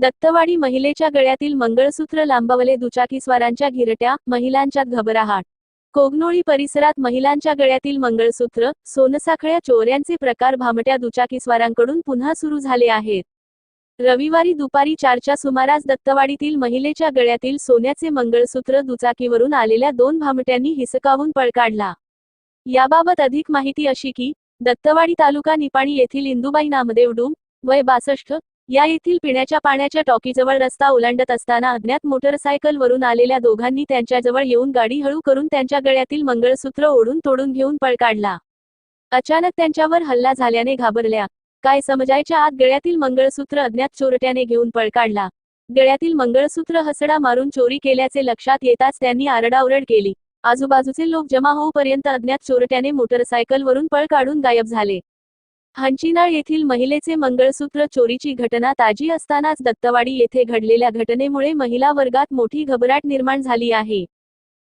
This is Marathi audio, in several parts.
दत्तवाडी महिलेच्या गळ्यातील मंगळसूत्र लांबवले दुचाकीस्वारांच्या घिरट्या महिलांच्यात घबराहाट. कोगनोळी परिसरात महिलांच्या गळ्यातील मंगळसूत्र सोनसाखळ्या चोऱ्यांचे प्रकार भामट्या दुचाकीस्वारांकडून पुन्हा सुरू झाले आहेत. रविवारी दुपारी चारच्या सुमारास दत्तवाडीतील महिलेच्या गळ्यातील सोन्याचे मंगळसूत्र दुचाकीवरून आलेल्या दोन भामट्यांनी हिसकावून पळ काढला. याबाबत अधिक माहिती अशी की दत्तवाडी तालुका निपाणी येथील इंदुबाई नामदेव डूम वय बासष्ट या येथील पिण्याच्या पाण्याच्या टॉकीजवळ रस्ता ओलांडत असताना अज्ञात मोटरसायकलवरून आलेल्या दोघांनी त्यांच्याजवळ येऊन गाडी हळू करून त्यांच्या गळ्यातील मंगळसूत्र ओढून तोडून घेऊन पळ काढला. अचानक त्यांच्यावर हल्ला झाल्याने घाबरल्या. काय समजायच्या आत गळ्यातील मंगळसूत्र अज्ञात चोरट्याने घेऊन पळ काढला. गळ्यातील मंगळसूत्र हसडा मारून चोरी केल्याचे लक्षात येताच त्यांनी आरडाओरड केली. आजूबाजूचे लोक जमा होऊपर्यंत अज्ञात चोरट्याने मोटरसायकलवरून पळ काढून गायब झाले. हंचिनाळ येथील महिलेचे मंगळसूत्र चोरीची घटना ताजी असतानाच दत्तवाडी येथे घडलेल्या घटनेमुळे महिला वर्गात मोठी घबराट निर्माण झाली आहे.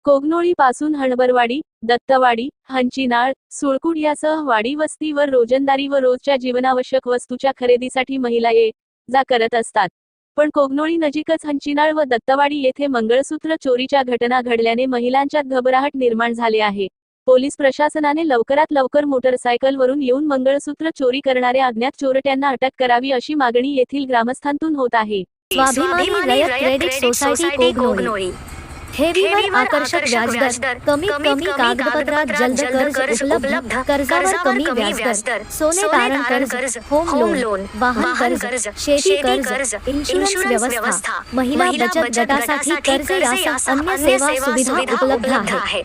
कोगनोळी पासून हणबरवाडी दत्तवाडी हंचिनाळ सुळकुड यासह वाडी वस्ती व रोजंदारी व रोजच्या जीवनावश्यक वस्तूच्या खरेदीसाठी महिला ये जा करत असतात. पण कोगनोळी नजीकच हंचिनाळ व दत्तवाडी येथे मंगळसूत्र चोरीच्या घटना घडल्याने महिलांच्यात घबराहट निर्माण झाले आहे. पोलीस प्रशासनाने लवकरात लवकर मोटरसायकलवरून येऊन मंगळसूत्र चोरी करणाऱ्या अज्ञात चोरट्यांना अटक करावी अशी मागणी येथील ग्रामस्थांतून होत आहे. स्वाभिमानी रयत क्रेडिट सोसायटी कोगनोळी. ठेवीवर आकर्षक व्याजदर कमीत कमी कागदपत्रात जलद कर्ज उपलब्ध कर्जावर कमी व्याजदर सोने तारण कर्ज होम लोन वाहन कर्ज शेती कर्ज इन्शुरन्स व्यवस्था महिला बचत गटासाठी कर्ज यासह अन्य सेवा सुविधा उपलब्ध आहेत.